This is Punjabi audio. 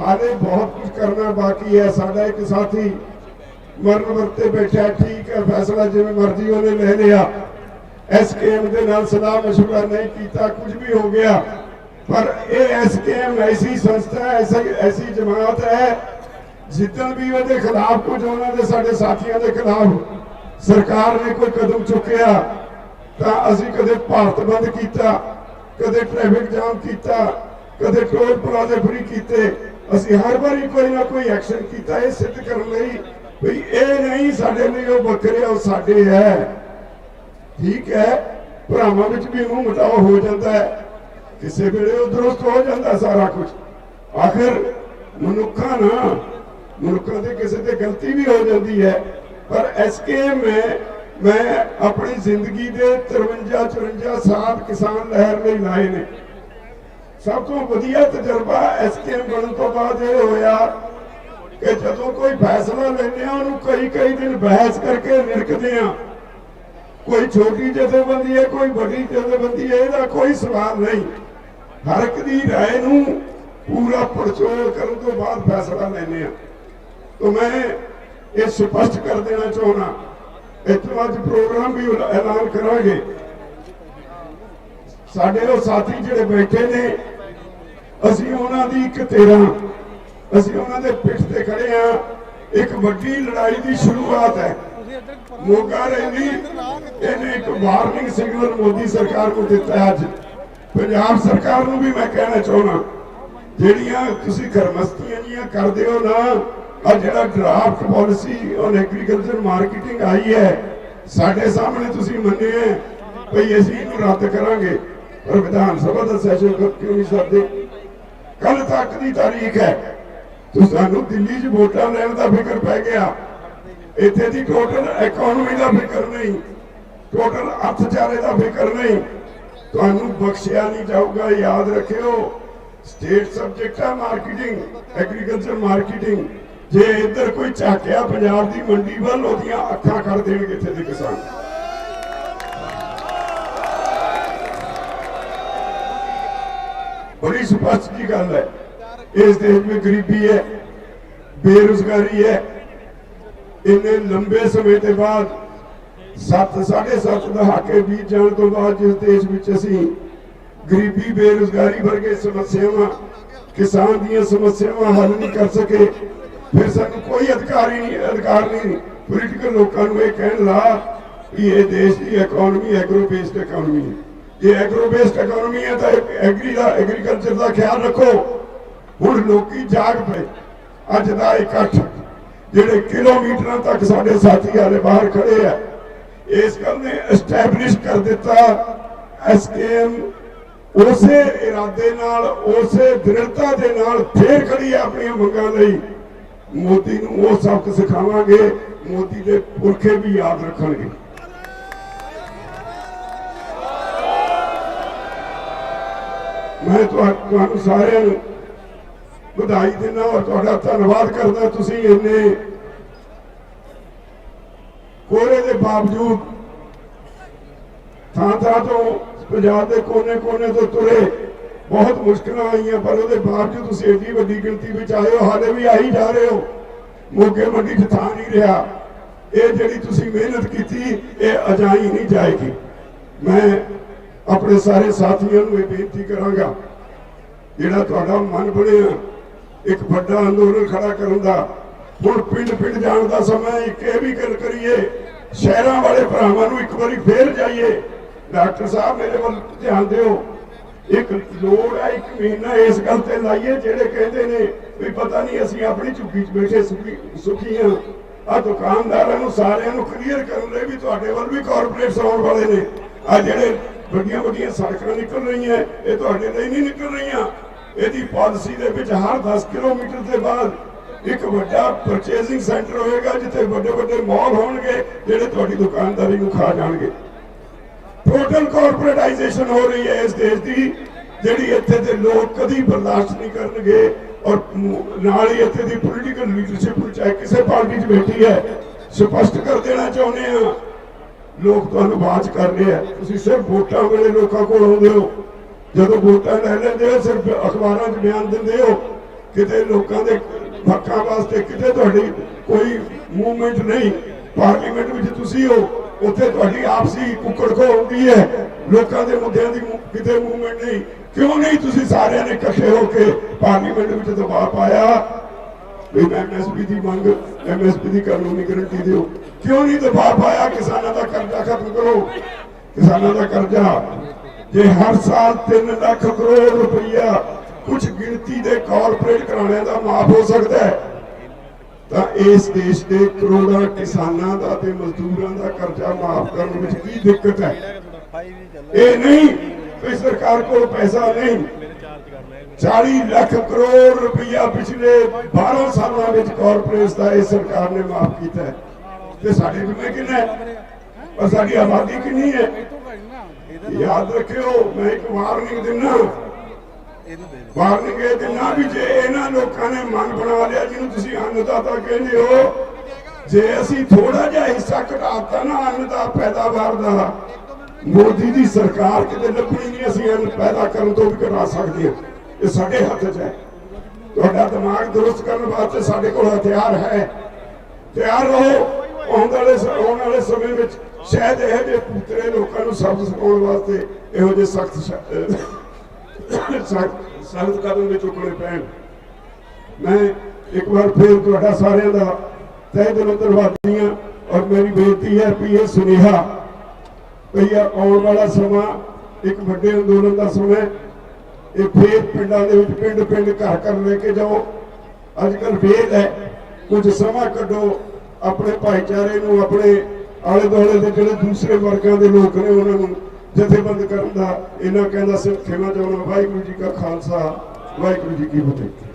ਹਾਲੇ ਬਹੁਤ ਕੁਝ ਕਰਨਾ ਬਾਕੀ ਹੈ ਸਾਡਾ ਇੱਕ ਸਾਥੀ ਮਰਨ ਵਰਤੇ ਬੈਠਾ ਹੈ, ਠੀਕ ਹੈ ਫੈਸਲਾ ਜਿਵੇਂ ਮਰਜ਼ੀ ਉਹਨੇ ਲੈ ਲਿਆ ਐਸਕੇਐਮ ਦੇ ਨਾਲ ਸਲਾਹ مشورہ ਨਹੀਂ ਕੀਤਾ ਕੁਝ ਵੀ ਹੋ ਗਿਆ ਪਰ ਇਹ ਐਸਕੇਐਮ ਐਸੀ ਸੰਸਥਾ ਹੈ ਐਸੀ ਐਸੀ ਜਮਾਤ ਹੈ ਜਿੱਦਣ ਵੀ ਉਹਦੇ ਖਿਲਾਫ ਕੁਝ ਉਹਨਾਂ ਦੇ ਸਾਡੇ ਸਾਥੀਆਂ ਦੇ ਖਿਲਾਫ ਸਰਕਾਰ ਨੇ ਕੋਈ ਕਦਮ ਚੁੱਕਿਆ ਤਾਂ ਅਸੀਂ ਕਦੇ ਭਾਰਤ ਬੰਦ ਕੀਤਾ ਕਦੇ ਟ੍ਰੈਫਿਕ ਜਾਮ ਕੀਤਾ ਕਦੇ ਟੋਲ ਪਲਾਜ਼ੇ ਫਰੀ ਕੀਤੇ ਅਸੀਂ ਹਰ ਵਾਰੀ ਕੋਈ ਨਾ ਕੋਈ ਐਕਸ਼ਨ ਕੀਤਾ ਇਹ ਸਿੱਧ ਕਰਨ ਲਈ ਵੀ ਇਹ ਨਹੀਂ ਸਾਡੇ ਲਈ ਉਹ ਵੱਖਰੇ ਉਹ ਸਾਡੇ ਹੈ ਠੀਕ ਹੈ, ਭਰਾਵਾਂ ਵਿੱਚ ਵੀ ਮੂੰਹ ਮਟਾਓ ਹੋ ਜਾਂਦਾ ਹੈ। ਕਿਸੇ ਵੇਲੇ ਉਹ ਦਰੁਸਤ ਹੋ ਜਾਂਦਾ ਸਾਰਾ ਕੁਝ। ਆਖਿਰ ਮਨੁੱਖਾਂ ਨਾ, ਮਨੁੱਖਾਂ ਦੇ ਕਿਸੇ ਤੇ ਗਲਤੀ ਵੀ ਹੋ ਜਾਂਦੀ ਹੈ। ਪਰ ਐਸਕੇਐਮ ਹੈ ਮੈਂ ਆਪਣੀ ਜ਼ਿੰਦਗੀ ਦੇ 53 54 ਸਾਲ ਕਿਸਾਨ ਲਹਿਰ ਲਈ ਲਾਏ ਨੇ। ਸਭ ਤੋਂ ਵਧੀਆ ਤਜਰਬਾ ਐਸਕੇਐਮ ਬਣਨ ਤੋਂ ਬਾਅਦ ਇਹ ਹੋਇਆ ਕਿ ਜਦੋਂ ਕੋਈ ਫੈਸਲਾ ਲੈਂਦੇ ਆ ਉਹਨੂੰ ਕਈ ਕਈ ਦਿਨ ਬਹਿਸ ਕਰਕੇ ਨਿਰਕਦੇ ਆ ਕੋਈ ਛੋਟੀ ਜਥੇਬੰਦੀ ਹੈ ਕੋਈ ਵੱਡੀ ਜਥੇਬੰਦੀ ਹੈ ਇਹਦਾ ਕੋਈ ਸਵਾਲ ਨਹੀਂ ਹਰ ਇੱਕ ਦੀ رائے ਨੂੰ ਪੂਰਾ ਪੜਚੋਲ ਕਰਨ ਤੋਂ ਬਾਅਦ ਫੈਸਲਾ ਲੈਂਦੇ ਆ ਤਾਂ ਮੈਂ ਇਹ ਸਪਸ਼ਟ ਕਰ ਦੇਣਾ ਚਾਹੁੰਦਾ ਇੱਥੋਂ ਅੱਜ ਪ੍ਰੋਗਰਾਮ ਵੀ ਐਲਾਨ ਕਰਾਂਗੇ ਸਾਡੇ ਉਹ ਸਾਥੀ ਜਿਹੜੇ ਬੈਠੇ ਨੇ ਅਸੀਂ ਉਹਨਾਂ ਦੀ ਇੱਕ ਤੇਰਾ, ਅਸੀਂ ਉਹਨਾਂ ਦੇ ਪਿੱਠ ਤੇ ਖੜੇ ਆ ਇੱਕ ਵੱਡੀ ਲੜਾਈ ਦੀ ਸ਼ੁਰੂਆਤ ਹੈ। ਮੋਗਾ ਰੈਲੀ ਇਹਨੇ ਇੱਕ ਵਾਰਨਿੰਗ ਸਿਗਨਲ ਮੋਦੀ ਸਰਕਾਰ ਨੂੰ ਦਿੱਤਾ ਅੱਜ। ਪੰਜਾਬ ਸਰਕਾਰ ਨੂੰ ਵੀ ਮੈਂ ਕਹਿਣਾ ਚਾਹੁੰਦਾ, ਜਿਹੜੀਆਂ ਤੁਸੀਂ ਖਰਮਸਤੀਆਂ ਜੀਆਂ ਕਰਦੇ ਹੋ ਨਾ ਆ ਜਿਹੜਾ draft policy on agriculture marketing ਆਈ ਹੈ, ਸਾਡੇ ਸਾਹਮਣੇ ਤੁਸੀਂ ਮੰਨੇ ਭਈ ਅਸੀਂ ਇਹਨੂੰ ਰੱਦ ਕਰਾਂਗੇ। ਪਰ ਵਿਧਾਨ ਸਭਾ ਦਾ ਸੈਸ਼ਨ ਕਿਉਂ ਨਹੀਂ ਸਕਦੇ ਕੱਲ ਤੱਕ ਦੀ ਤਾਰੀਖ ਹੈ। ਤੁਸੀਂ ਸਾਨੂੰ ਦਿੱਲੀ 'ਚ ਵੋਟਾਂ ਲੈਣ ਦਾ ਫਿਕਰ ਪੈ ਗਿਆ। ਇੱਥੇ ਦੀ ਟੋਟਲ ਇਕਨੋਮੀ ਦਾ ਫਿਕਰ ਨਹੀਂ। ਟੋਟਲ ਅਰਥਚਾਰੇ ਦਾ ਫਿਕਰ ਨਹੀਂ। ਤੁਹਾਨੂੰ ਬਖਸ਼ਿਆ ਨਹੀਂ ਜਾਊਗਾ, ਯਾਦ ਰੱਖਿਓ। ਸਟੇਟ ਸਬਜੈਕਟ ਆ ਮਾਰਕੀਟਿੰਗ ਐਗਰੀਕਲਚਰ ਮਾਰਕੀਟਿੰਗ ਜੇ ਇੱਧਰ ਕੋਈ ਝਾਕਿਆ ਪੰਜਾਬ ਦੀ ਮੰਡੀ ਵੱਲ ਉਹਦੀਆਂ ਅੱਖਾਂ ਕਰ ਦੇਣਗੇ ਇੱਥੇ ਦੇ ਕਿਸਾਨ। ਬੜੀ ਸਪਸ਼ਟ ਜੀ ਗੱਲ ਹੈ। ਇਸ ਦੇਸ਼ ਵਿੱਚ ਗਰੀਬੀ ਹੈ, ਬੇਰੁਜ਼ਗਾਰੀ ਹੈ। ਇੰਨੇ ਲੰਬੇ ਸਮੇਂ ਦੇ ਬਾਅਦ 7 7.5 ਦਹਾਕੇ ਬੀਤ ਜਾਣ ਤੋਂ ਬਾਅਦ ਜਿਸ ਦੇਸ਼ ਵਿੱਚ ਅਸੀਂ ਗਰੀਬੀ, ਬੇਰੁਜ਼ਗਾਰੀ ਵਰਗੇ ਸਮੱਸਿਆਵਾਂ, ਕਿਸਾਨ ਦੀਆਂ ਸਮੱਸਿਆਵਾਂ ਹੱਲ ਨਹੀਂ ਕਰ ਸਕੇ, ਫਿਰ ਸਾਨੂੰ ਕੋਈ ਅਧਿਕਾਰ ਹੀ ਨਹੀਂ, ਅਧਿਕਾਰ ਨਹੀਂ ਪੋਲੀਟੀਕਲ ਲੋਕਾਂ ਨੂੰ ਇਹ ਕਹਿਣ ਲਾ ਕਿ ਇਹ ਦੇਸ਼ ਦੀ ਇਕਨੋਮੀ ਐਗਰੋ ਬੇਸਡ ਇਕਨੋਮੀ ਹੈ। ਜੇ ਐਗਰੋ ਬੇਸਡ ਇਕਨੋਮੀ ਹੈ ਤਾਂ ਐਗਰੀ ਦਾ ਐਗਰੀਕਲਚਰ ਦਾ ਖਿਆਲ ਰੱਖੋ। ਹੁਣ ਲੋਕੀ ਜਾਗ ਪਏ। ਅੱਜ ਦਾ ਇਕੱਠ ਜਿਹੜੇ ਕਿਲੋਮੀਟਰਾਂ ਤੱਕ ਸਾਡੇ ਸਾਥੀ ਆਲੇ ਬਾਹਰ ਖੜੇ ਆ। ਇਸ ਗੱਲ ਨੇ ਐਸਟੈਬਲਿਸ਼ ਕਰ ਦਿੱਤਾ ਐਸਕੇਐਮ ਉਸੇ ਇਰਾਦੇ ਨਾਲ, ਉਸੇ ਦ੍ਰਿੜਤਾ ਦੇ ਨਾਲ ਫੇਰ ਖੜੀ ਹੈ ਆਪਣੀਆਂ ਮੰਗਾਂ ਲਈ। ਮੋਦੀ ਨੂੰ ਉਹ ਸਬਕ ਸਿਖਾਵਾਂਗੇ। ਮੋਦੀ ਦੇ ਪੁਰਖੇ ਵੀ ਯਾਦ ਰੱਖਣਗੇ। ਮੈਂ ਤੁਹਾਨੂੰ ਸਾਰਿਆਂ ਨੂੰ ਵਧਾਈ ਦਿੰਦਾ ਔਰ ਤੁਹਾਡਾ ਧੰਨਵਾਦ ਕਰਦਾ ਤੁਸੀਂ ਇੰਨੇ ਕੋਰੇ ਦੇ ਬਾਵਜੂਦ ਥਾਂ ਥਾਂ ਤੋਂ ਪੰਜਾਬ ਦੇ ਕੋਨੇ-ਕੋਨੇ ਤੋਂ ਤੁਰੇ। ਬਹੁਤ ਮੁਸ਼ਕਲਾਂ ਆਈਆਂ, ਪਰ ਉਹਦੇ ਬਾਵਜੂਦ ਤੁਸੀਂ ਇੰਨੀ ਵੱਡੀ ਗਿਣਤੀ ਵਿੱਚ ਆਏ ਹੋ, ਹਾਲੇ ਵੀ ਆਈ ਜਾ ਰਹੇ ਹੋ। ਮੋਗੇ ਮੰਡੀ 'ਚ ਥਾਂ ਨਹੀਂ ਰਿਹਾ। ਇਹ ਜਿਹੜੀ ਤੁਸੀਂ ਮਿਹਨਤ ਕੀਤੀ, ਇਹ ਅਜਾਈ ਨਹੀਂ ਜਾਏਗੀ। ਮੈਂ ਆਪਣੇ ਸਾਰੇ ਸਾਥੀਆਂ ਨੂੰ ਇਹ ਬੇਨਤੀ ਕਰਾਂਗਾ, ਜਿਹੜਾ ਤੁਹਾਡਾ ਮਨ ਬਣਿਆ, ਇੱਕ ਵੱਡਾ ਅੰਦੋਲਨ ਖੜਾ ਕਰਨ ਦਾ, ਹੁਣ ਪਿੰਡ ਪਿੰਡ ਜਾਣ ਦਾ ਸਮਾਂ ਇੱਕ ਇਹ ਵੀ ਗੱਲ ਕਰੀਏ, ਸ਼ਹਿਰਾਂ ਵਾਲੇ ਭਰਾਵਾਂ ਨੂੰ ਇੱਕ ਵਾਰੀ ਫੇਰ ਜਾਈਏ। ਡਾਕਟਰ ਸਾਹਿਬ, ਮੇਰੇ ਵੱਲ ਧਿਆਨ ਦਿਓ, ਇੱਕ ਲੋੜ ਹੈ, ਇੱਕ ਮਹੀਨਾ ਇਸ ਗੱਲ ਤੇ ਲਾਈਏ, ਜਿਹੜੇ ਕਹਿੰਦੇ ਨੇ ਵੀ ਪਤਾ ਨਹੀਂ ਅਸੀਂ ਆਪਣੀ ਝੁੱਗੀ 'ਚ ਬੈਠੇ ਸੁਖੀ ਸੁਖੀ ਹਾਂ। ਆ ਦੁਕਾਨਦਾਰਾਂ ਨੂੰ ਸਾਰਿਆਂ ਨੂੰ ਕਲੀਅਰ ਕਰਨ ਲਈ ਵੀ ਤੁਹਾਡੇ ਵੱਲ ਵੀ ਕਾਰਪੋਰੇਟਸ ਆਉਣ ਵਾਲੇ ਨੇ। ਆ ਜਿਹੜੇ ਵੱਡੀਆਂ ਵੱਡੀਆਂ ਸੜਕਾਂ ਨਿਕਲ ਰਹੀਆਂ, ਇਹ ਤੁਹਾਡੇ ਲਈ ਨਹੀਂ ਨਿਕਲ ਰਹੀਆਂ। ਇਹਦੀ ਪਾਲਿਸੀ ਦੇ ਵਿੱਚ ਹਰ 10 ਕਿਲੋਮੀਟਰ ਦੇ ਬਾਅਦ ਇੱਕ ਵੱਡਾ ਪਰਚੇਸਿੰਗ ਸੈਂਟਰ ਹੋਏਗਾ, ਜਿੱਥੇ ਵੱਡੇ ਵੱਡੇ ਮਾਲ ਹੋਣਗੇ, ਜਿਹੜੇ ਤੁਹਾਡੀ ਦੁਕਾਨਦਾਰੀ ਨੂੰ ਖਾ ਜਾਣਗੇ। ਟੋਟਲ ਕਾਰਪੋਰੇਟਾਈਜੇਸ਼ਨ ਹੋ ਰਹੀ ਹੈ ਇਸ ਦੇਸ਼ ਦੀ, ਜਿਹੜੀ ਇੱਥੇ ਦੇ ਲੋਕ ਕਦੀ ਬਰਦਾਸ਼ਤ ਨਹੀਂ ਕਰਨਗੇ ਔਰ ਨਾਲ ਹੀ ਇੱਥੇ ਦੀ ਪੋਲੀਟੀਕਲ ਲੀਡਰਸ਼ਿਪ ਚਾਹੇ ਕਿਸੇ ਪਾਰਟੀ 'ਚ ਬੈਠੀ ਹੈ, ਸਪਸ਼ਟ ਕਰ ਦੇਣਾ ਚਾਹੁੰਦੇ ਆ ਲੋਕ ਤੁਹਾਨੂੰ ਬਾਤ ਕਰ ਰਹੇ ਆ। ਤੁਸੀਂ ਸਿਰਫ ਵੋਟਾਂ ਵੇਲੇ ਲੋਕਾਂ ਕੋਲ ਆਉਂਦੇ ਹੋ। ਜਦੋਂ ਵੋਟਾਂ ਲੈ ਲੈਂਦੇ ਹੋ, ਸਿਰਫ ਅਖਬਾਰਾਂ 'ਚ ਬਿਆਨ ਦਿੰਦੇ ਹੋ, ਕਿਤੇ ਲੋਕਾਂ ਦੇ ਹੱਕਾਂ ਵਾਸਤੇ, ਕਿਤੇ ਤੁਹਾਡੀ ਕੋਈ ਮੂਵਮੈਂਟ ਨਹੀਂ, ਪਾਰਲੀਮੈਂਟ ਵਿੱਚ ਤੁਸੀਂ ਹੋ, ਉੱਥੇ ਤੁਹਾਡੀ ਆਪਸੀ ਕੁੱਕੜ ਖੋ ਹੁੰਦੀ ਹੈ। ਲੋਕਾਂ ਦੇ ਮੁੱਦਿਆਂ ਦੀ ਕਿਤੇ ਮੂਵਮੈਂਟ ਨਹੀਂ। ਕਿਉਂ ਨਹੀਂ ਤੁਸੀਂ ਸਾਰਿਆਂ ਨੇ ਇਕੱਠੇ ਹੋ ਕੇ ਪਾਰਲੀਮੈਂਟ ਵਿੱਚ ਦਬਾਅ ਪਾਇਆ? ਵੀ ਐਮਐਸਪੀ ਦੀ ਮੰਗ ਐਮਐਸਪੀ ਦੀ ਕਾਨੂੰਨੀ ਗਰੰਟੀ ਦਿਓ। ਕਿਉਂ ਨਹੀਂ ਦਬਾਅ ਪਾਇਆ? ਕਿਸਾਨਾਂ ਦਾ ਕਰਜ਼ਾ ਖਤਮ ਕਰੋ। ਕਿਸਾਨਾਂ ਦਾ ਕਰਜ਼ਾ, ਜੇ ਹਰ ਸਾਲ 3 ਲੱਖ ਕਰੋੜ ਰੁਪਈਆ ਕੁਝ ਗਿਣਤੀ ਦੇ ਕਾਰਪੋਰੇਟ ਘਰਾਣਿਆਂ ਦਾ ਮਾਫ ਹੋ ਸਕਦਾ ਹੈ, ਤਾਂ ਇਸ ਦੇਸ਼ ਦੇ ਕਰੋੜਾਂ ਕਿਸਾਨਾਂ ਦਾ ਤੇ ਮਜ਼ਦੂਰਾਂ ਦਾ ਕਰਜ਼ਾ ਮਾਫ ਕਰਨ ਵਿੱਚ ਕੀ ਦਿੱਕਤ ਹੈ? ਇਹ ਨਹੀਂ ਕਿ ਸਰਕਾਰ ਕੋਲ ਪੈਸਾ ਨਹੀਂ। 40 ਲੱਖ ਕਰੋੜ ਰੁਪਈਆ ਪਿਛਲੇ 12 ਸਾਲਾਂ ਵਿੱਚ ਕਾਰਪੋਰੇਟ ਦਾ ਇਹ ਸਰਕਾਰ ਨੇ ਮਾਫ ਕੀਤਾ ਹੈ। ਤੇ ਸਾਡੇ ਜਿੰਨੇ ਕਿੰਨਾ ਹੈ? ਪਰ ਸਾਡੀ ਆਬਾਦੀ ਕਿੰਨੀ ਹੈ? ਯਾਦ ਰੱਖਿਓ, ਮੈਂ ਇੱਕ ਵਾਰਨਿੰਗ ਦਿੰਦਾ ਵਾਰਨਿੰਗ ਇਹ ਦਿੰਦਾ ਵੀ ਜੇ ਇਹਨਾਂ ਲੋਕਾਂ ਨੇ ਮਨ ਬਣਾ ਲਿਆ, ਜਿਹਨੂੰ ਤੁਸੀਂ ਅੰਨਦਾਤਾ ਕਹਿੰਦੇ ਹੋ, ਜੇ ਅਸੀਂ ਥੋੜਾ ਜਿਹਾ ਹਿੱਸਾ ਘਟਾਤਾ ਨਾ ਅੰਨ ਦਾ ਪੈਦਾਵਾਰ ਦਾ, ਮੋਦੀ ਦੀ ਸਰਕਾਰ ਕਿਤੇ ਲੱਭਣੀ ਨਹੀਂ, ਅਸੀਂ ਅੰਨ ਪੈਦਾ ਕਰਨ ਤੋਂ ਵੀ ਘਟਾ ਸਕਦੇ ਹਾਂ। ਇਹ ਸਾਡੇ ਹੱਥ 'ਚ ਹੈ। ਤੁਹਾਡਾ ਦਿਮਾਗ ਦਰੁਸਤ ਕਰਨ ਵਾਸਤੇ ਸਾਡੇ ਕੋਲ ਹਥਿਆਰ ਹੈ। ਤਿਆਰ ਰਹੋ। ਆਉਣ ਵਾਲੇ ਆਉਣ ਵਾਲੇ ਸਮੇਂ ਵਿੱਚ ਸ਼ਾਇਦ ਇਹ ਜਿਹੇ ਪੁੱਤਰੇ ਲੋਕਾਂ ਨੂੰ ਸਬਕ ਸਿਖਾਉਣ ਵਾਸਤੇ ਇਹੋ ਜਿਹੇ ਸਖਤ ਸਖਤ ਕਦਮ ਵੀ ਚੁੱਕਣੇ ਪੈਣ। ਮੈਂ ਇੱਕ ਵਾਰ ਫੇਰ ਤੁਹਾਡਾ ਸਾਰਿਆਂ ਦਾ ਤਹਿ ਦਿਲੋਂ ਧੰਨਵਾਦੀ ਹਾਂ ਔਰ ਮੇਰੀ ਬੇਨਤੀ ਹੈ ਵੀ ਇਹ ਸੁਨੇਹਾ ਭਈਆ ਆਉਣ ਵਾਲਾ ਸਮਾਂ ਇੱਕ ਵੱਡੇ ਅੰਦੋਲਨ ਦਾ ਸਮਾਂ ਇਹ ਫੇਰ ਪਿੰਡਾਂ ਦੇ ਵਿੱਚ ਪਿੰਡ ਪਿੰਡ ਘਰ ਘਰ ਲੈ ਕੇ ਜਾਓ। ਅੱਜ ਕੱਲ ਵੇਦ ਹੈ, ਕੁਝ ਸਮਾਂ ਕੱਢੋ, ਆਪਣੇ ਭਾਈਚਾਰੇ ਨੂੰ, ਆਪਣੇ ਆਲੇ ਦੁਆਲੇ ਦੇ ਜਿਹੜੇ ਦੂਸਰੇ ਵਰਗਾਂ ਦੇ ਲੋਕ ਨੇ ਉਹਨਾਂ ਨੂੰ ਜਥੇਬੰਦ ਕਰਨ ਦਾ ਇਹਨਾਂ ਕਹਿੰਦਾ ਸਿਰਫ ਖਿਮਾ ਚਾਹੁੰਦਾ ਵਾਹਿਗੁਰੂ ਜੀ ਕਾ ਖਾਲਸਾ, ਵਾਹਿਗੁਰੂ ਜੀ ਕੀ ਫਤਿਹ।